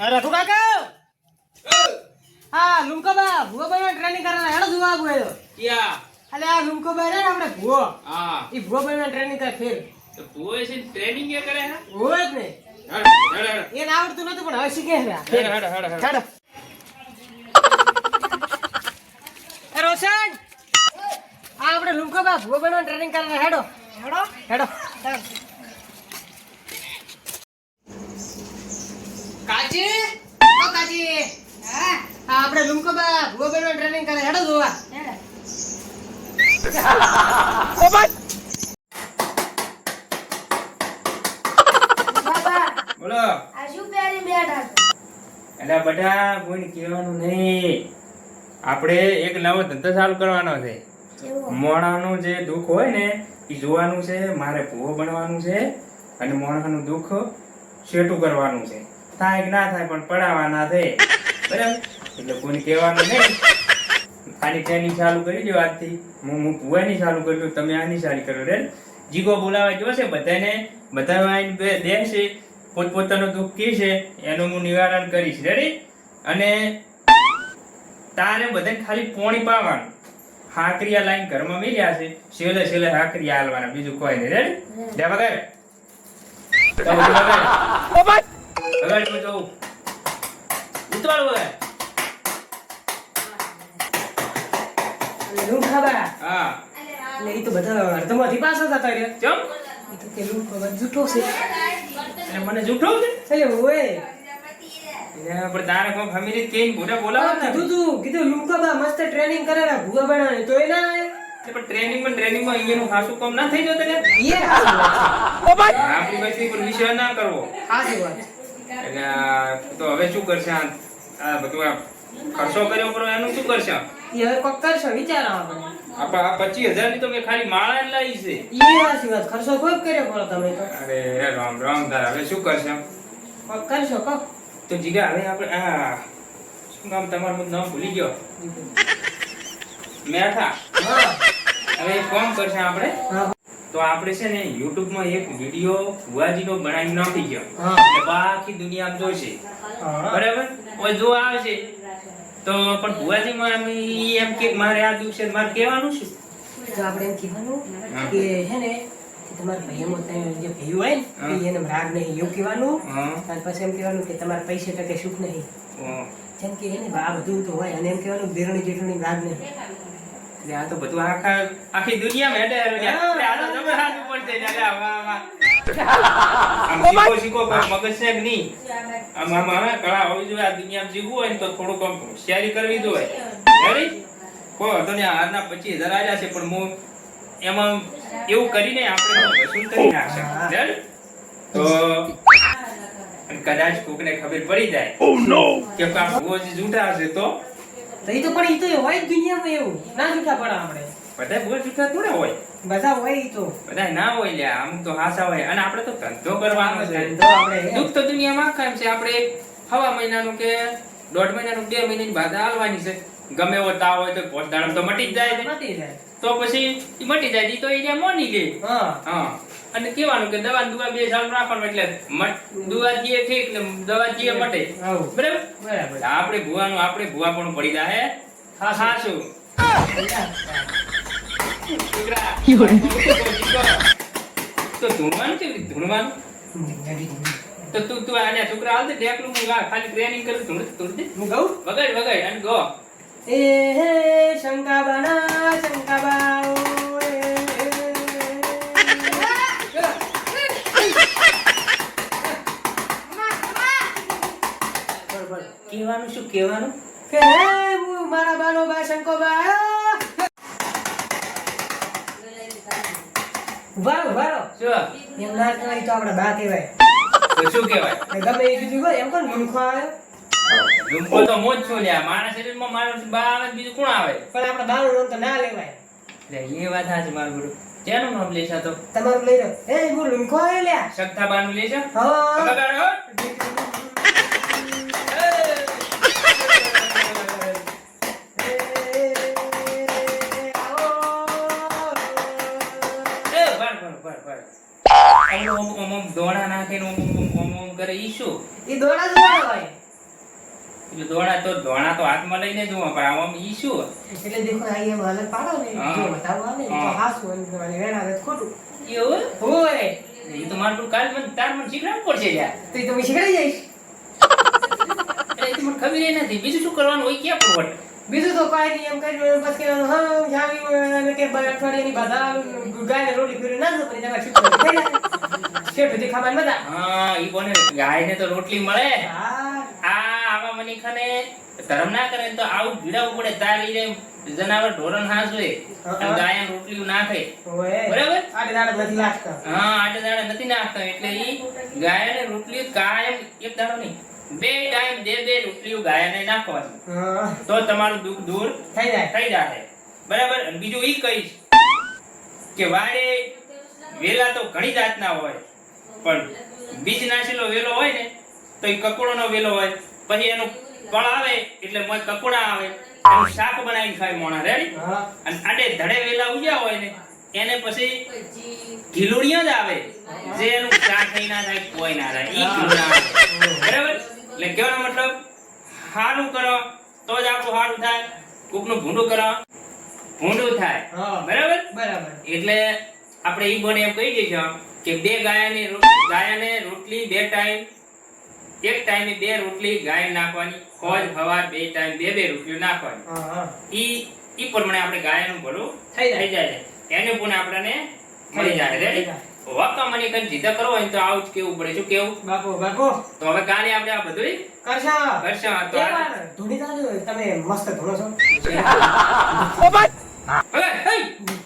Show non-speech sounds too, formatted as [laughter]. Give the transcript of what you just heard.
અરે રઘુ કાકા? હા લુમકો બા ભૂવો ભાઈ ટ્રેનિંગ કરવાના હેડો જોવા આવ્યો ક્યાં? અલે આ લુમકો બા રે ને આપણે ભૂવો. હા. ઈ ભૂવો બનવા ટ્રેનિંગ કરે ફેર. તો તું છે ટ્રેનિંગ કે કરે હે? હોય જ ને. આવડતું નતું પણ હવે શીખે છે હેડ હેડ હેડ હેડ. એ રોશન! આ આપણે લુમકો બા ભૂવો બનવા ટ્રેનિંગ કરવાના હેડો. હેડો. હેડો કાચી ઓ કાચી હા આપણે લુમકો બા ભૂવો બનવા ટ્રેનિંગ કરે હેડો જોવા બાબા બોલો. આજુ પહેરી બેઠા? એટલે બધા કોઈને કહેવાનું નહીં. આપણે એક નવો ધંધો ચાલુ કરવાનો છે. મોણાનું જે દુઃખ હોય ને એ જોવાનું છે મારે ભૂવો બનવાનું છે અને મોણાનું દુઃખ શેટું કરવાનું છે. થાય કે ના થાય પણ પડાવવાના છે. બરાબર? એટલે કોઈને કહેવાનું નહીં. આની ટ્રેનિંગ ચાલુ કરી દો આજથી. હું હું ભૂવાની ચાલુ કરી દઉં તમે આની ચાલુ કરો. રે જીગો બોલાવા જોશે બધાને. બધા આવીને બેસે પોતપોતાનું દુઃખ કી છે એનું હું નિવારણ કરીશ. રેડી અને તારે બધાને ખાલી પોણી પાવાનું. હાકરિયા લાઈન ઘરમાં મેલ્યા છે. છેલ્લે છેલ્લે હાકરિયા હાલવાના. બીજું કોઈ નહીં. રેડી જા વગાડ. હું. એટલે ઈ તો બધા અર્ધમાંથી પાછા થતા રહ્યા. ચમ? ઈ તો કે લુમકો બા જૂઠો છે. એટલે મને જૂઠો છે એટલે ઓય એટલે પણ તારે કોઈ ફેમિલી કેમ બોલા બોલાવા ને કીધું તું કીધું લુમકા બા મસ્ત ટ્રેનિંગ કરેલા ભૂવા બનાવે તો એ ના આવે. પણ ટ્રેનિંગ પણ ટ્રેનિંગમાં અહીંયાનું ખાસું કામ ના થઈ જતું ને એ આપણી પર ના કરવો. સાચી વાત. એટલે તો હવે શું કરશે આ બધું આ ખર્ચો કર્યો પણ એનું શું કરશે હવે કોક કરશો વિચારો આપણે આ આ પચીસ હજારની તો મેં ખાલી માળા જ લાવી છે. ઈ હાચી વાત ખર્ચો કોઈ કર્યો બોલો તમે તો. અરે રામ રામ તાર હવે શું કરશે? કોક કરશો કોક તો જીગા હવે આપણે આ શું નામ તમારું નામ ભૂલી ગયો? મેઠા. હા. હવે એક કરશે આપણે? હા. તો આપણે છે ને YouTube માં એક વીડિયો ભુવાજીનો બનાવી નાખી ગયો. બાકી દુનિયા જોશે. બરાબર? કોઈ જો આવશે તો પણ ભુવાજીમાં આમ એમ કે મારે આ દિવસે મારે કહેવાનું શું તો આપણે એમ કહેવાનું કે હે ને તમારા ભાઈઓમાં તમે જે ભાઈ હોય ને એને રાગ નહીં એવું કહેવાનું. અને પછી એમ કહેવાનું કે તમારા પૈસે ટકે સુખ નહીં. જેમ કે એને આ બધું તો હોય અને એમ કહેવાનું બેરણી જેઠણી રાગ નહીં. એટલે આ તો બધું આખા આખી દુનિયા પડશે. આમ શીખો શીખો મગજ છે કે નહીં? આમ આમ આમ કળા હોવી જોઈએ આ દુનિયામાં જીવવું હોય ને તો થોડુંક આમ હોશિયારી કરવી જોઈએ Ready? કોઈ વાંધો નહીં હારના પચીસ હજાર આવ્યા છે પણ હું એમાં એવું કરીને આપણે વસૂલ કરી નાખશે. Ready? તો કદાચ કોકને ખબર પડી જાય કે આ ભુવો જૂઠા હશે તો? તો એ તો પણ એ તો હોય દુનિયામાં એવું. ના જૂઠા પડે આપણે. બધા ભુવા જૂઠા થોડા હોય. બધા હોય તો. બધા ના હોય લે આમ તો હાસા હોય. અને આપણે તો ધંધો કરવાનો છે. ધંધો આપણે દુઃખ તો દુનિયામાં કામ છે. આપણે હવા મહિનાનું કે દોઢ મહિનાનું બે મહિનાની બાદ હાલવાની છે. ગમે એવો તાવ હોય તો પોત દાડમ તો મટી જ જાય મટી જાય. તો પછી મટી જાય તો એ મોની લે. હા. હા. અને કેવાનું કે દવા દુવા બે સાલ રાખવાનું એટલે દુવા જીએ ઠીક ને દવા જીએ મટે. બરાબર? બરાબર. આપણે ભુવાનું આપણે ભુવા પણ પડી જાય હા. ખાસું છોકરા, તો ધૂણવાનું કેવી ધૂણવાનું? તો તું તું આને છોકરા હાલ દે ઢેકલું હું લા ખાલી ટ્રેનિંગ કરું ધૂણ ધૂણ દે. હું કહું? વગાડ વગાડ અને ગો એ હે શંકાબાના શંકાબાઓ એ બોલ, બોલ. કહેવાનું શું કહેવાનું કે હે હું મારા બાનો બા શંકોબા ઊભા વારો રહો. શું? એમ ના કહેવાય તો આપણે બા કહેવાય. શું કહેવાય? ગમે એ બીજું હોય એમ કોણ મૂર્ખો આવ્યો લુંપો તો મોજ છું લ્યા મારા શરીરમાં માણસ બા આવે બીજું કોણ આવે? પણ આપણે બાનું નામ તો ના લેવાય. એટલે એ વાત સાચી મારું ગુરુ. જેનું નામ લેશા તો? તમારું લઈ લો. એ હું લુંખો આવ્યો લ્યા. શકતા બાનું લેશા હા વગાડ હો. એ ભર ભર ભર. ઓમ ઓમ ઓમ દોણા નાખીને ઓમ ઓમ ઓમ ઓમ ઓમ કરે ઈ શું? એ દોડા જ હોય. એટલે દોણા તો દોણા તો હાથમાં લઈને જુઓ પણ આમાં ઈ શું? એટલે દેખો આ એમ હાલત પાડો ને જો બતાવો આવે તો હા. હાસું અને તમારી વેણ ખોટું. એવું? હોય. એ તો મારું કાલ મને તાર મને શીખડાવવું પડશે યાર તો ઈ તો શીખડાઈ જઈશ. એટલે એ મને ખબર નથી. બીજું શું કરવાનું હોય ક્યાં પડવટ બીજું તો કઈ નહીં એમ કર્યું બસ કે હમ જાવી કે અઠવાડિયાની બધા ગાયને રોટલી ફેરી ના તમારે શીખવાનું થઈ જાય. શેઠ સુધી બધા. હા ઈ કોને ગાયને તો રોટલી મળે. હા. આ આવા મનીખાને ધર્મ ના કરે તો આવું ભીડાવું પડે તારી રે જનાવર ઢોરણ હાસ હોય અને ગાયન રોટલી નાખે બરાબર? આટે દાડે નથી નાખતા. હા આટે દાડે નથી નાખતા એટલે ઈ ગાયને રોટલી કાયમ એક દાડો નહીં. બે ટાઈમ બે બે રોટલીઓ ગાયને નાખવાનું. તો તમારું દુઃખ દૂર થઈ જાય. થઈ જાય બરાબર? બીજું ઈ કહીશ કે વારે વેલા તો ઘણી જાતના હોય પણ બીજ નાશેલો વેલો હોય ને તો એ કકોડોનો વેલો હોય. પછી એનું ફળ આવે એટલે મોય કકોડા આવે. એનું શાક બનાવીને ખાય મોણા રેડી અને આડે ધડે વેલા ઉગ્યા હોય ને એને પછી ઘીલુડિયા જ આવે. જે એનું શાક થઈ ના થાય કોઈ ના થાય. ઈ ઘીલુડા બરાબર? એટલે કેવાનો મતલબ હારું કરો તો જ આપણું હારું થાય. કોકનું ભૂંડું કરો ભૂંડું થાય. બરાબર? બરાબર. એટલે આપણે ઈ બોને એમ કહી દઈશું કે બે ગાયને ગાયને રોટલી બે ટાઈમ એક ટાઈમે બે રોટલી ગાય નાખવાની હોજ હવા બે ટાઈમ બે બે રોટલી નાખવાની. ઈ ઈ પ્રમાણે આપણે ગાયનું ભલું થઈ જાય. થઈ જાય છે. એને પણ આપણને મળી જાય. રેડી થઈ વાકા મને કઈ જીતા કરો હોય તો આવું જ કેવું પડે. શું કેવું? બાપો બાપો. તો હવે કાલે આપણે આ બધું કરશા? કરશા. તો ધૂણી તમે મસ્ત ધૂણો છો. [laughs] હવે, હઈ!